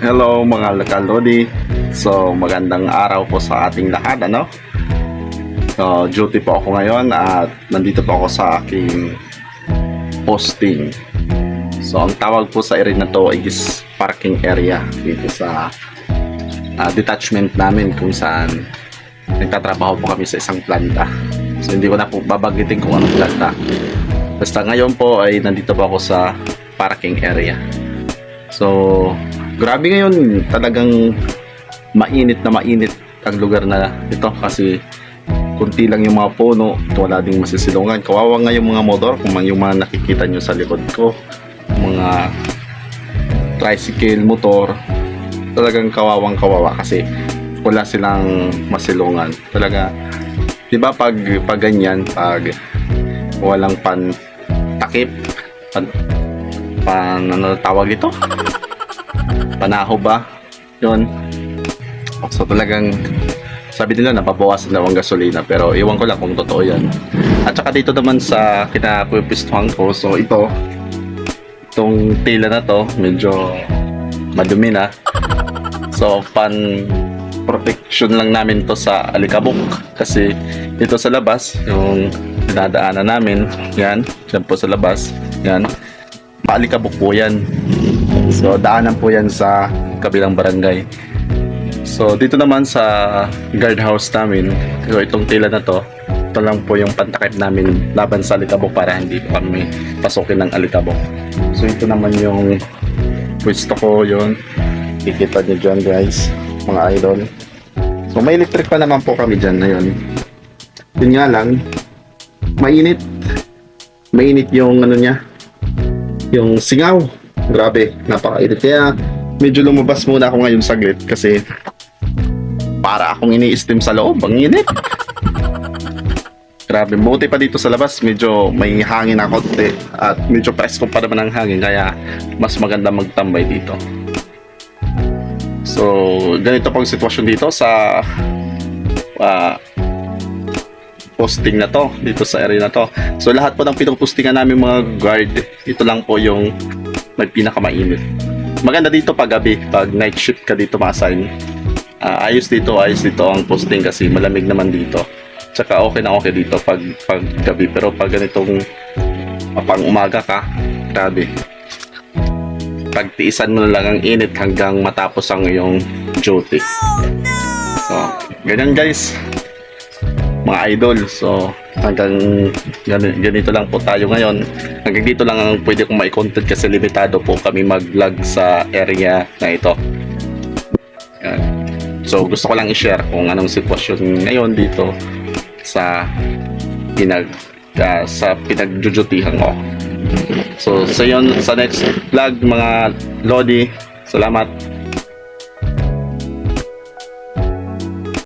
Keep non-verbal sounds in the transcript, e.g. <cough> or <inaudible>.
Hello mga Lakalodi. So magandang araw po sa ating lahat ano. So duty po ako ngayon at nandito po ako sa aking posting. So ang tawag po sa area na to is parking area dito sa ah, detachment namin kung saan nagtatrabaho po kami sa isang planta. So hindi ko na po babagitin kung anong planta. Basta ngayon po ay nandito po ako sa parking area. So, grabe ngayon, talagang mainit na mainit ang lugar na ito kasi kunti lang yung mga puno, wala ding masisilungan. Kawawa nga yung mga motor, kung man yung mga nakikita nyo sa likod ko, mga tricycle, motor, talagang kawawang kawawa kasi wala silang masilungan. Talaga, di ba pag, pag ganyan, pag walang pan takip, pan, pan ano tawag ito? <laughs> Panaho ba? Yun. So talagang sabi nila napabawasan daw ang gasolina pero iwan ko lang kung totoo yan. At saka dito naman sa kinapupistuhan ko, so ito, itong tela na to, medyo madumi na. So pan protection lang namin to sa alikabok kasi dito sa labas yung dinadaanan namin yan, yan po sa labas yan, maalikabok po yan so daanan po yan sa kabilang barangay. So dito naman sa guardhouse namin so itong tila na to ito lang po yung pantakip namin laban sa alikabok para hindi po kami pasukin ng alikabok so ito naman yung pwesto ko yun. Kikita nyo dyan guys mga idol. So may electric pa naman po kami dyan na yun. Yun nga lang mainit. Mainit yung ano niya yung singaw grabe napakainit. Kaya medyo lumabas muna ako ngayon saglit kasi para akong ini-steam sa loob ang init. Grabe buti pa dito sa labas medyo may hangin na konti at medyo presko pa naman ang hangin kaya mas maganda magtambay dito. So ganito pang sitwasyon dito sa ah, posting na to dito sa area na to. So lahat po ng pinupostingan namin mga guard, ito lang po yung nagpinakamainit. Maganda dito pag gabi, pag night shift ka dito ma-assign. Ah, ayos dito, ayos dito ang posting kasi malamig naman dito. Tsaka okay na okay dito pag, pag gabi. Pero pag ganitong ah, pang umaga ka, grabe. Pagtiisan mo na lang ang init hanggang matapos ang iyong duty. So, ganyan guys mga idol. So, hanggang gan- ganito lang po tayo ngayon. Hanggang dito lang ang pwede kong mai-content kasi limitado po kami mag-vlog sa area na ito. So, gusto ko lang i-share kung anong sitwasyon ngayon dito sa pinag ah, sa pinagjujutihan ko. So, sa yon sa next vlog mga Lodi, salamat.